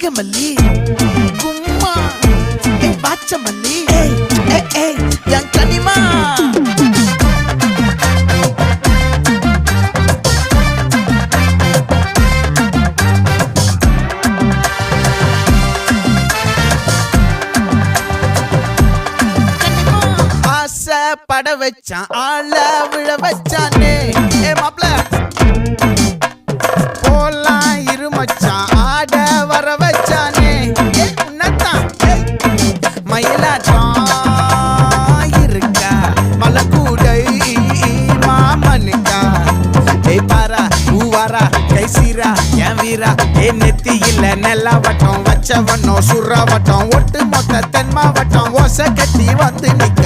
வாங்கமல்லி கும்மா ஏ பாச்சமல்லி. ஏய். ஏய் ஏய் என் கனிமா. பட வச்சான் ஆள விழ வச்சானே. வாரா கை சீரா என் வீரா என் நெத்தி இல்ல நெல்லா வட்டம் வச்ச வண்ணம் சுறா வட்டம் ஒட்டு மொத்த தென் மாவட்டம் ஓசை கட்டி வந்து நிக்க